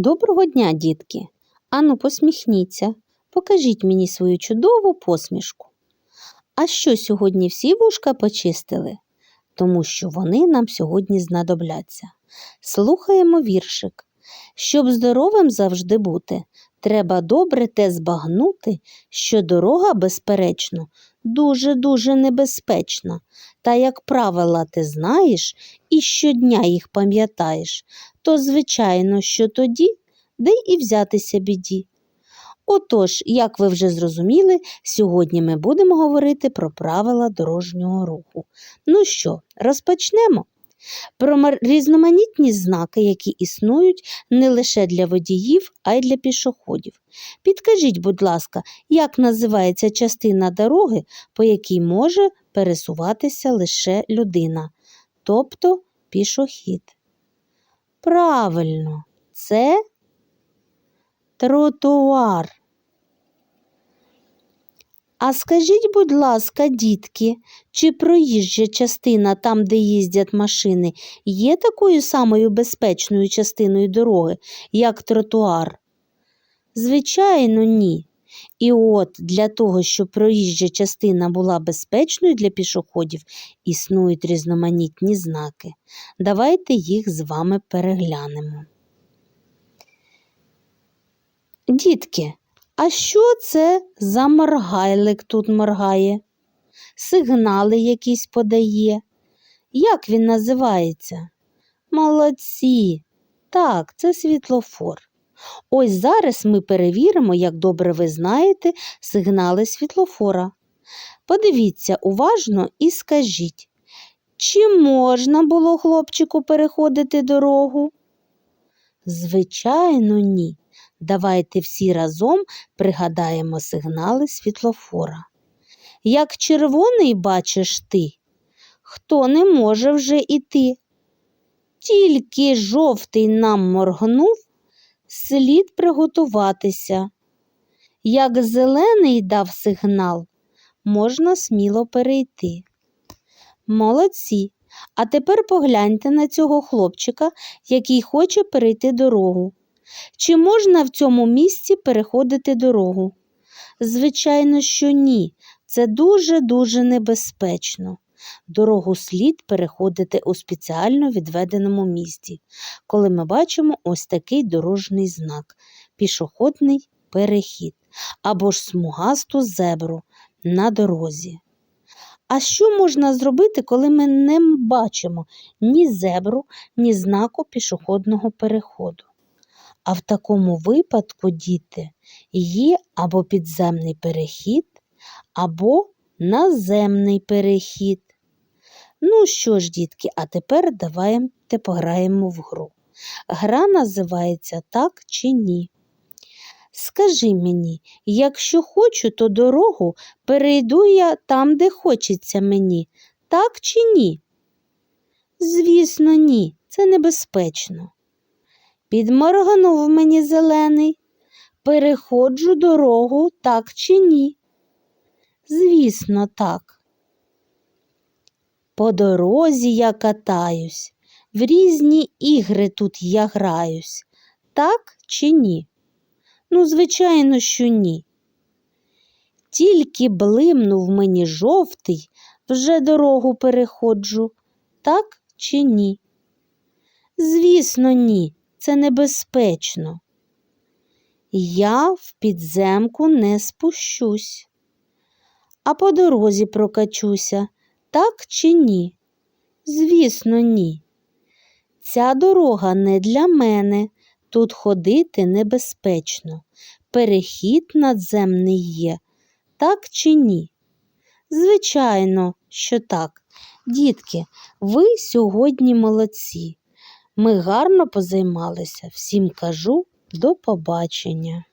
Доброго дня, дітки! Ану, посміхніться, покажіть мені свою чудову посмішку. А що сьогодні всі вушка почистили? Тому що вони нам сьогодні знадобляться. Слухаємо віршик. Щоб здоровим завжди бути, треба добре те збагнути, що дорога, безперечно, дуже-дуже небезпечна. Та як правила ти знаєш і щодня їх пам'ятаєш, то звичайно, що тоді, де і взятися біді. Отож, як ви вже зрозуміли, сьогодні ми будемо говорити про правила дорожнього руху. Ну що, розпочнемо? Про різноманітні знаки, які існують не лише для водіїв, а й для пішоходів. Підкажіть, будь ласка, як називається частина дороги, по якій може пересуватися лише людина, тобто пішохід? Правильно, це тротуар. А скажіть, будь ласка, дітки, чи проїжджа частина там, де їздять машини, є такою самою безпечною частиною дороги, як тротуар? Звичайно, ні. І от для того, щоб проїжджа частина була безпечною для пішоходів, існують різноманітні знаки. Давайте їх з вами переглянемо. Дітки, а що це за моргайлик тут моргає? Сигнали якісь подає. Як він називається? Молодці. Так, це світлофор. Ось зараз ми перевіримо, як добре ви знаєте сигнали світлофора. Подивіться уважно і скажіть, чи можна було хлопчику переходити дорогу? Звичайно, ні. Давайте всі разом пригадаємо сигнали світлофора. Як червоний бачиш ти, хто не може вже іти. Тільки жовтий нам моргнув, слід приготуватися. Як зелений дав сигнал, можна сміло перейти. Молодці. А тепер погляньте на цього хлопчика, який хоче перейти дорогу. Чи можна в цьому місці переходити дорогу? Звичайно, що ні. Це дуже-дуже небезпечно. Дорогу слід переходити у спеціально відведеному місці, коли ми бачимо ось такий дорожній знак пішохідний перехід або ж смугасту зебру на дорозі. А що можна зробити, коли ми не бачимо ні зебру, ні знаку пішохідного переходу? А в такому випадку, діти, є або підземний перехід, або наземний перехід. Ну що ж, дітки, а тепер давайте пограємо в гру. Гра називається так чи ні. Скажи мені, якщо хочу, то дорогу перейду я там, де хочеться мені, так чи ні? Звісно, ні, це небезпечно. Підморгнув мені зелений. Переходжу дорогу так чи ні? Звісно, так. По дорозі я катаюсь, в різні ігри тут я граюсь, так чи ні? Ну, звичайно, що ні. Тільки блимнув мені жовтий, вже дорогу переходжу, так чи ні? Звісно, ні, це небезпечно. Я в підземку не спущусь, а по дорозі прокачуся, так чи ні? Звісно, ні. Ця дорога не для мене, тут ходити небезпечно. Перехід надземний є, так чи ні? Звичайно, що так. Дітки, ви сьогодні молодці. Ми гарно позаймалися. Всім кажу до побачення.